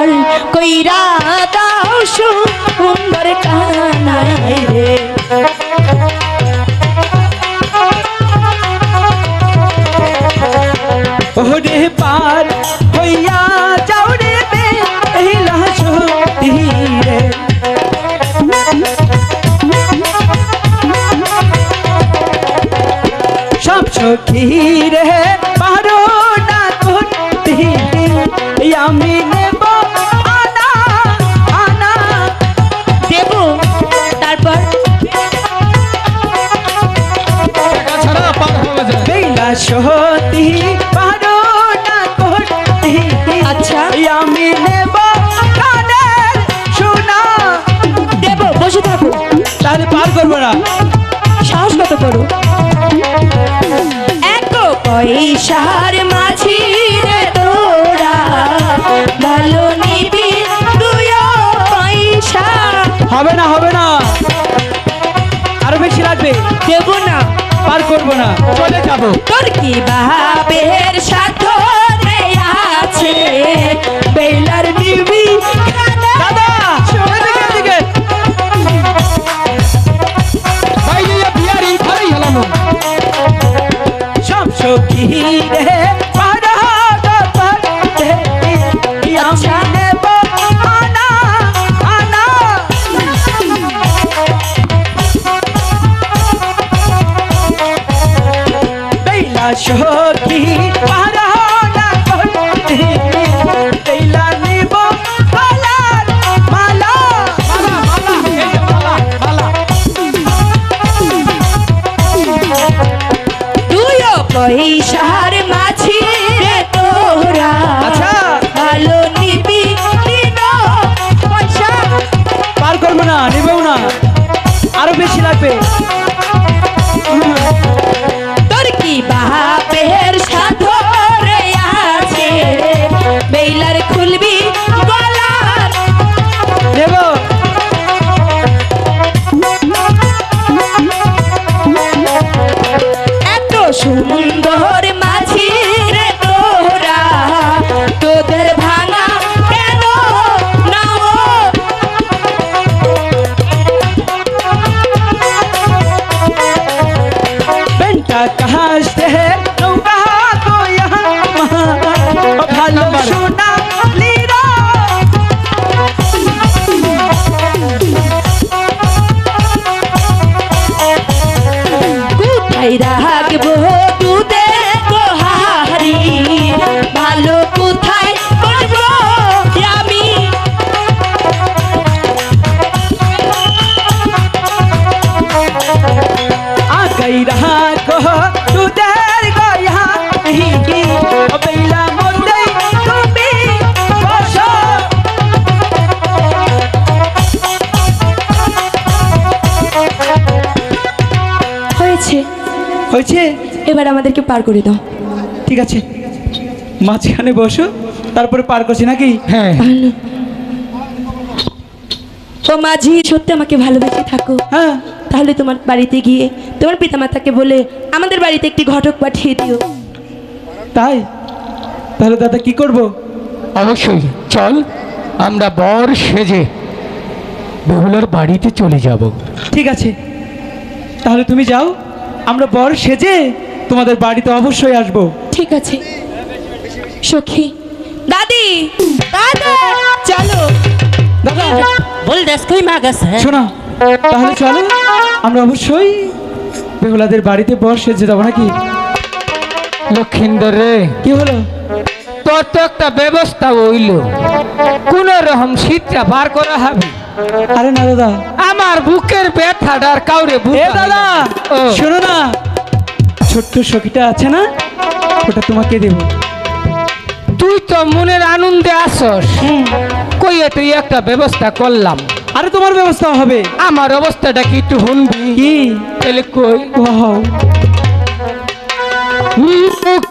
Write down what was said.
পার কইরা দাও সুন্দর কানাই রে। ওরে পার হইয়া যাও রে বে বেলা সতী রে সব সখী রে আচ্ছা। আমি নেব কানের সোনা। দেব বসে থাকো। তাহলে পার করব না। সাহস কত করো? এক পয়সার মাঝি রে তোরা। ভালো নিবি দুই পয়সা। হবে না হবে না। আরও বেশি লাগবে। দেব না। পার করব না। চলে যাব। তোর কি বাপের সাথে সখী পারা করতে বেলা নেব মালার মালা মালা পয়সার মাঝি রে তোরা। আচ্ছা। ভালো নিবি পয়সা। পার করব না নেবেও সুন্দর মাঝি রে তোরা তোদের ভাঙা কেন নাও? হয়েছে। হয়েছে? এবার আমাদেরকে পার করে দাও। ঠিক আছে। মাঝখানে বসো তারপরে পার করছি নাকি? হ্যাঁ। ও মাঝি সত্যি আমাকে ভালোবেসে থাকো। হ্যাঁ। তাহলে তোমার বাড়িতে গিয়ে তোমার পিতামাতাকে বলে আমাদের বাড়িতে একটি ঘটক পাঠিয়ে দিও। তাই? তাহলে দাদা কি করব? অবশ্যই। চল আমরা বর সেজে বেহুলার বাড়িতে চলে যাব। ঠিক আছে। তাহলে তুমি যাও। আমরা বর সেজে তোমাদের বাড়িতে অবশ্যই আসব। ঠিক আছে। সখী। দাদি দাদা! চলো। দাদা বল দেশ কই মা গেছে। শোনো তাহলে চলো আমরা অবশ্যই বেহুলাদের বাড়িতে বর সেজে যাব নাকি? লক্ষিন্দর রে। কি হলো? তোর তো একটা ব্যবস্থা হইল। কোন রকম শীতটা বার করা হবে? আরে না দাদা। আমার বুকের ব্যথাটার কাউরে এ বুঝতে দাদা। শোনো না। ছোট্ট সখীটা আছে না? ওটা তোমাকে দেব। তুই তো মনের আনন্দে আসস। কইয়ে তুই একটা ব্যবস্থা করলাম। আরে তোমার ব্যবস্থা হবে? আমার অবস্থাটা কি একটু শুনবি? কি? তাহলে কই?